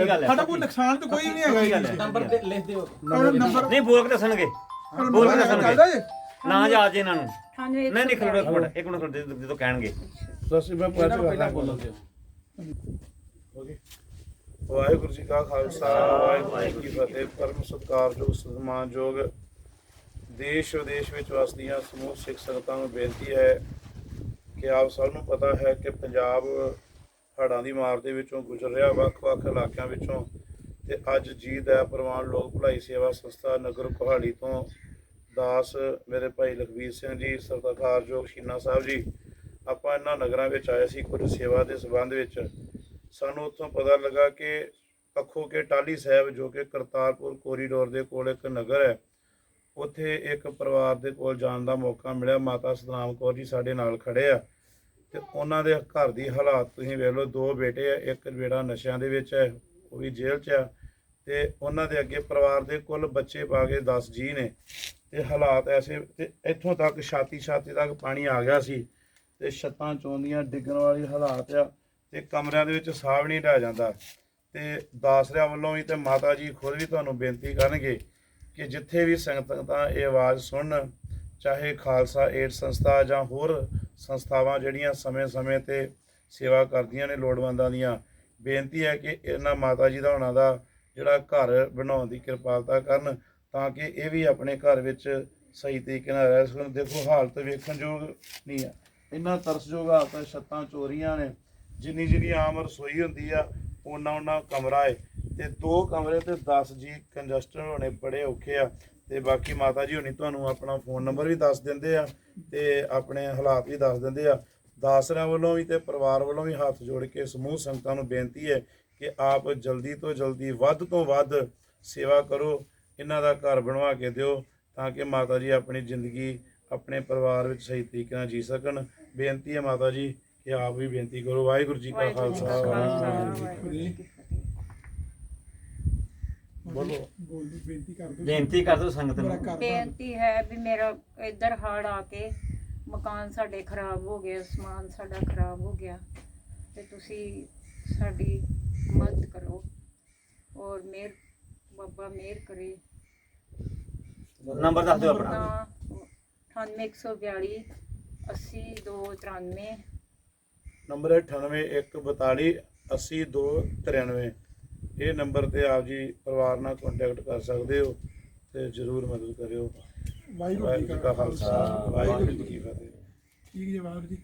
ਕੀ ਗੱਲ ਹੈ ਸਾਡਾ ਕੋਈ ਨੁਕਸਾਨ ਤਾਂ ਕੋਈ ਨਹੀਂ ਹੈਗਾ? ਜੀ। ਨੰਬਰ ਤੇ ਲਿਖ ਦਿਓ। ਨੰਬਰ ਨਹੀਂ ਬੋਲ ਕੇ ਦੱਸਣਗੇ। ਬੋਲ ਕੇ ਦੱਸਣਗੇ। ਨਾ ਜਾ ਜੇ ਇਹਨਾਂ ਨੂੰ। 98 ਨਹੀਂ ਨਹੀਂ ਖੜੋ ਇੱਕ ਮਿੰਟ ਇੱਕ ਮਿੰਟ ਖੜੋ ਜਦੋਂ ਜਦੋਂ ਕਹਿਣਗੇ। ਦੱਸ ਮੈਂ ਪੁੱਛ ਪਹਿਲਾਂ ਬੋਲੋ ਦਿਓ ਵਾਹਿਗੁਰੂ ਜੀ ਕਾ ਖਾਲਸਾ ਵਾਹਿਗੁਰੂ ਜੀ ਕੀ ਫਤਿਹ। ਪਰਮ ਸਤਿਕਾਰਯੋਗ ਸਨਮਾਨਯੋਗ ਦੇਸ਼ ਵਿਦੇਸ਼ ਵਿੱਚ ਵਸਦੀਆਂ ਸਮੂਹ ਸਿੱਖ ਸੰਗਤਾਂ ਨੂੰ ਬੇਨਤੀ ਹੈ ਕਿ ਆਪ ਸਭ ਨੂੰ ਪਤਾ ਹੈ ਕਿ ਪੰਜਾਬ ਹੜ੍ਹਾਂ ਦੀ ਮਾਰ ਦੇ ਵਿੱਚੋਂ ਗੁਜ਼ਰ ਰਿਹਾ, ਵੱਖ-ਵੱਖ ਇਲਾਕਿਆਂ ਵਿੱਚੋਂ। ਤੇ ਅੱਜ ਜੀਤ ਹੈ ਪ੍ਰਵਾਨ ਲੋਕ ਭਲਾਈ ਸੇਵਾ ਸੰਸਥਾ ਨਗਰ ਕੋਹਾਲੀ ਤੋਂ ਦਾਸ ਮੇਰੇ ਭਾਈ ਲਖਵੀਰ ਸਿੰਘ ਜੀ ਸਰਦਾਰਯੋਗ ਸ਼ੀਨਾ ਸਾਹਿਬ ਜੀ। ਆਪਾਂ ਇਹਨਾਂ ਨਗਰਾਂ ਵਿੱਚ ਆਏ ਸੀ ਕੁਝ ਸੇਵਾ ਦੇ ਸੰਬੰਧ ਵਿੱਚ। ਸਾਨੂੰ ਉੱਥੋਂ ਪਤਾ ਲੱਗਾ ਕਿ ਅੱਖੋ ਕੇ ਟਾਲੀ ਸਾਹਿਬ, ਜੋ ਕਿ ਕਰਤਾਰਪੁਰ ਕੋਰੀਡੋਰ ਦੇ ਕੋਲ ਇੱਕ ਨਗਰ ਹੈ, ਉੱਥੇ ਇੱਕ ਪਰਿਵਾਰ ਦੇ ਕੋਲ ਜਾਣ ਦਾ ਮੌਕਾ ਮਿਲਿਆ। ਮਾਤਾ ਸਤਨਾਮ ਕੌਰ ਜੀ ਸਾਡੇ ਨਾਲ ਖੜੇ ਆ। ਤੇ ਉਹਨਾਂ ਦੇ ਘਰ ਦੀ ਹਾਲਾਤ ਤੁਸੀਂ ਵੇਖ ਲਓ, ਦੋ ਬੇਟੇ ਆ, ਇੱਕ ਬੇੜਾ ਨਸ਼ਿਆਂ ਦੇ ਵਿੱਚ ਹੈ ਉਹ ਵੀ ਜੇਲ੍ਹ 'ਚ ਆ ਤੇ ਉਹਨਾਂ ਦੇ ਅੱਗੇ ਪਰਿਵਾਰ ਦੇ ਕੁੱਲ ਬੱਚੇ ਪਾ ਕੇ 10 ਜੀ ਨੇ ਤੇ ਹਾਲਾਤ ਐਸੇ ਤੇ ਇੱਥੋਂ ਤੱਕ ਛਾਤੀ ਛਾਤੀ ਤੱਕ ਪਾਣੀ ਆ ਗਿਆ ਸੀ ਤੇ ਛੱਤਾਂ ਚੋਂਦੀਆਂ ਡਿੱਗਣ ਵਾਲੀ ਹਾਲਾਤ ਆ ਤੇ ਕਮਰਿਆਂ ਦੇ ਵਿੱਚ ਸਾਹ ਨਹੀਂ ਢਾ ਜਾਂਦਾ ਤੇ ਦਾਸਰਿਆਂ ਵੱਲੋਂ ਵੀ ਤੇ ਮਾਤਾ ਜੀ ਖੁਦ ਵੀ ਤੁਹਾਨੂੰ ਬੇਨਤੀ ਕਰਨਗੇ ਕਿ ਜਿੱਥੇ ਵੀ ਸੰਗਤਾਂ ਇਹ ਆਵਾਜ਼ ਸੁਣਨ ਚਾਹੇ ਖਾਲਸਾ ਏਡ ਸੰਸਥਾ ਜਾਂ ਹੋਰ ਸੰਸਥਾਵਾਂ ਜਿਹੜੀਆਂ ਸਮੇਂ-ਸਮੇਂ ਤੇ ਸੇਵਾ ਕਰਦੀਆਂ ਨੇ, ਲੋੜਵੰਦਾਂ ਦੀਆਂ, ਬੇਨਤੀ ਹੈ ਕਿ ਇਹਨਾਂ ਮਾਤਾ ਜੀ ਦਾ ਉਹਨਾਂ ਦਾ ਜਿਹੜਾ ਘਰ ਬਣਾਉਣ ਦੀ ਕਿਰਪਾਲਤਾ ਕਰਨ ਤਾਂ ਕਿ ਇਹ ਵੀ ਆਪਣੇ ਘਰ ਵਿੱਚ ਸਹੀ ਤਰੀਕੇ ਨਾਲ ਰਹਿ ਸਕਣ। ਦੇਖੋ, ਹਾਲਤ ਵੇਖਣਯੋਗ ਨਹੀਂ ਆ ਇਹਨਾਂ ਤਰਸਯੋਗ ਹਾਲਤਾਂ ਛੱਤਾਂ ਚੋਰੀਆਂ ਨੇ, ਜਿੰਨੀ ਜਿੰਨੀ ਆਮ ਰਸੋਈ ਹੁੰਦੀ ਆ ਉਹਨਾਂ ਉਹਨਾਂ ਕਮਰਾ ਹੈ ਤੇ ਦੋ ਕਮਰੇ ਤੇ 10 ਜੀ ਕੰਜਸਟਰ ਹੋਣੇ ਬੜੇ ਔਖੇ ਆ। ਤੇ ਬਾਕੀ ਮਾਤਾ ਜੀ ਹੋਣੀ ਤੁਹਾਨੂੰ ਆਪਣਾ ਫੋਨ ਨੰਬਰ ਵੀ ਦੱਸ ਦਿੰਦੇ ਆ ਤੇ ਆਪਣੇ ਹਾਲਾਤ ਵੀ ਦੱਸ ਦਿੰਦੇ ਆ। ਦਾਸਰਿਆਂ ਵੱਲੋਂ ਵੀ ਤੇ ਪਰਿਵਾਰ ਵੱਲੋਂ ਵੀ ਹੱਥ ਜੋੜ ਕੇ ਸਮੂਹ ਸੰਗਤਾਂ ਨੂੰ ਬੇਨਤੀ ਹੈ ਕਿ ਆਪ ਜਲਦੀ ਤੋਂ ਜਲਦੀ ਵੱਧ ਤੋਂ ਵੱਧ ਸੇਵਾ ਕਰੋ ਇਹਨਾਂ ਦਾ ਘਰ ਬਣਵਾ ਕੇ ਦਿਓ ਤਾਂ ਕਿ ਮਾਤਾ ਜੀ ਆਪਣੀ ਜ਼ਿੰਦਗੀ ਆਪਣੇ ਪਰਿਵਾਰ ਵਿੱਚ ਸਹੀ ਤਰੀਕੇ ਨਾਲ ਜੀ ਸਕਣ। ਬੇਨਤੀ ਹੈ ਮਾਤਾ ਜੀ ਕਿ ਆਪ ਵੀ ਬੇਨਤੀ ਕਰੋ। ਵਾਹਿਗੁਰੂ ਜੀ ਕਾ ਖਾਲਸਾ ਵਾਹਿਗੁਰੂ ਜੀ ਕੀ ਫਤਿਹ। ਵਾਹਿਗੁਰੂ ਜੀ ਕੀ ਫਤਿਹ ਬੋਲੋ। ਬੋਲੋ ਬੇਨਤੀ ਕਰ ਦਿਓ ਬੇਨਤੀ ਕਰ ਦਿਓ ਸੰਗਤ ਨੂੰ ਬੇਨਤੀ ਹੈ ਵੀ ਮੇਰਾ ਇੱਧਰ ਹੜ ਆ ਕੇ ਮਕਾਨ ਸਾਡੇ ਖਰਾਬ ਹੋ ਗਏ ਸਮਾਨ ਸਾਡਾ ਖਰਾਬ ਹੋ ਗਿਆ। ਤੇ ਤੁਸੀਂ ਸਾਡੀ ਮਦਦ ਕਰੋ ਔਰ ਮੇਰ ਬਾਬਾ ਮੇਰ ਕਰੇ। ਨੰਬਰ ਦੱਸ ਦਿਓ ਆਪਣਾ। ਆਪਣਾ 98142 80293 ਨੰਬਰ ਹੈ 9814 80293 ਇਹ ਨੰਬਰ ਤੇ ਆਪ ਜੀ ਪਰਿਵਾਰ ਨਾਲ ਕੰਟੈਕਟ ਕਰ ਸਕਦੇ ਹੋ ਤੇ ਜਰੂਰ ਮਦਦ ਕਰਿਓ। ਵਾਹਿਗੁਰੂ ਜੀ ਕਾ ਖਾਲਸਾ। ਵਾਹਿਗੁਰੂ ਜੀ ਕੀ ਫਤਿਹ। ਠੀਕ ਜੀ ਵਾਹਿਗੁਰੂ ਜੀ